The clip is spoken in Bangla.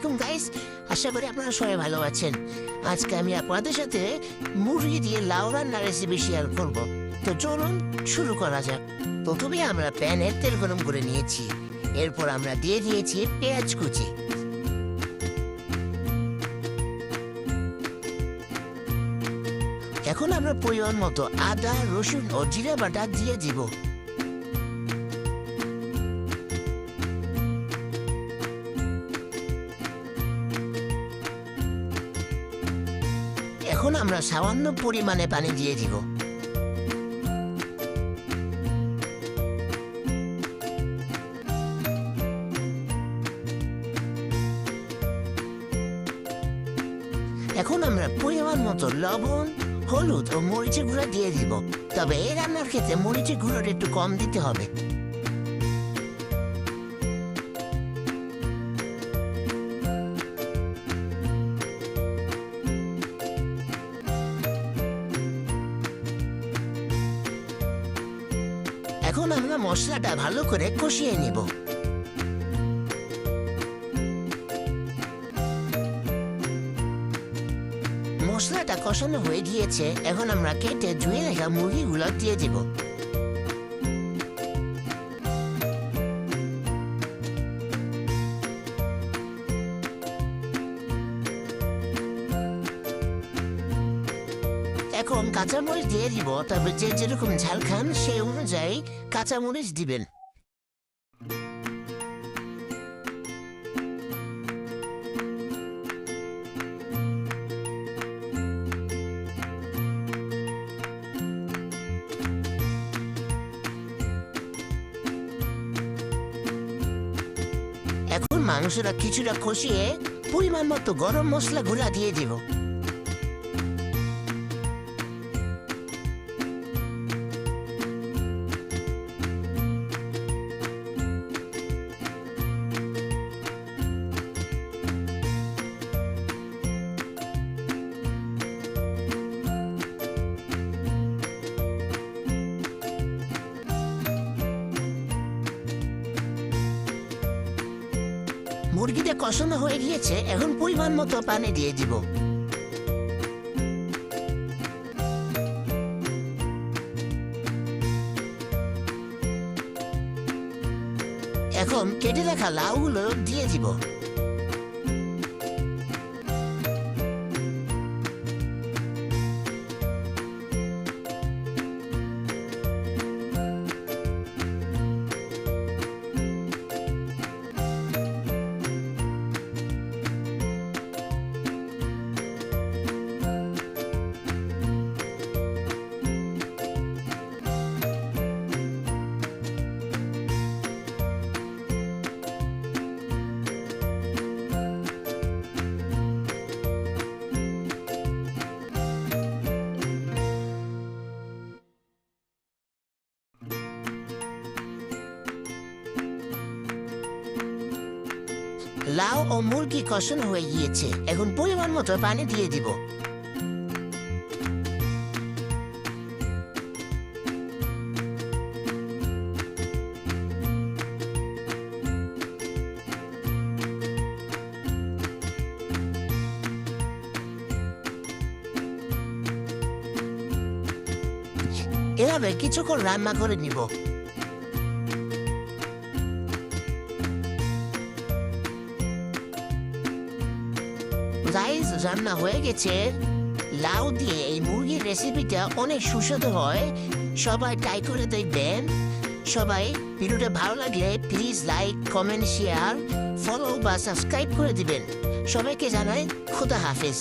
আলাইকুম গাইস আশা করি আপনারা সবাই ভালো আছেন। আজকে আমি আপনাদের সাথে মুরগি দিয়ে লাউ রান্নার রেসিপি শেয়ার করব। তো চলুন শুরু করা যাক। প্রথমে আমরা প্যানে তেল গরম করে নিয়েছি। এরপর আমরা দিয়ে দিয়েছি পেঁয়াজ কুচি। এখন আমরা পরিমাণ মতো আদা, রসুন ও জিরা বাটা দিয়ে দিব। এখন আমরা সামান্য পরিমাণে পানি দিয়ে দিব। এখন আমরা পরিমাণ মতো লবণ, হলুদ ও মরিচের গুঁড়া দিয়ে দিব। তবে এই রান্নার ক্ষেত্রে মরিচের গুঁড়োটা একটু কম দিতে হবে। এখন আমরা মশলাটা ভালো করে কষিয়ে নেব। মশলাটা কষানো হয়ে গিয়েছে, এখন আমরা কেটে ধুয়ে রাখা মুরগিগুলো দিয়ে দিব। এখন কাঁচামরিচ দিয়ে দিব, তবে যে যেরকম ঝাল খান সেই অনুযায়ী কাঁচামরিচ দিবেন। এখন মাংসটা কিছুটা কষিয়ে পরিমাণ মতো গরম মশলা গুঁড়া দিয়ে দিব। মুরগিটা কষানো হয়ে গিয়েছে, এখন পরিমাণ মতো পানি দিয়ে দিব। এখন কেটে রাখা লাউগুলো দিয়ে দিব। লাউ ও মুরগি কষানো হয়ে গিয়েছে এখন পরিমাণ মতো পানি দিয়ে দিব। এভাবে কিছুক্ষণ রান্না করে নিব। রাইস রান্না হয়ে গেছে। লাউ দিয়ে এই মুরগির রেসিপিটা অনেক সুস্বাদু হয়। সবাই ট্রাই করে দেখবেন। সবাই ভিডিওটা ভালো লাগলে please like comment share follow বা সাবস্ক্রাইব করে দিবেন। সবাইকে জানাই খুদা হাফিজ।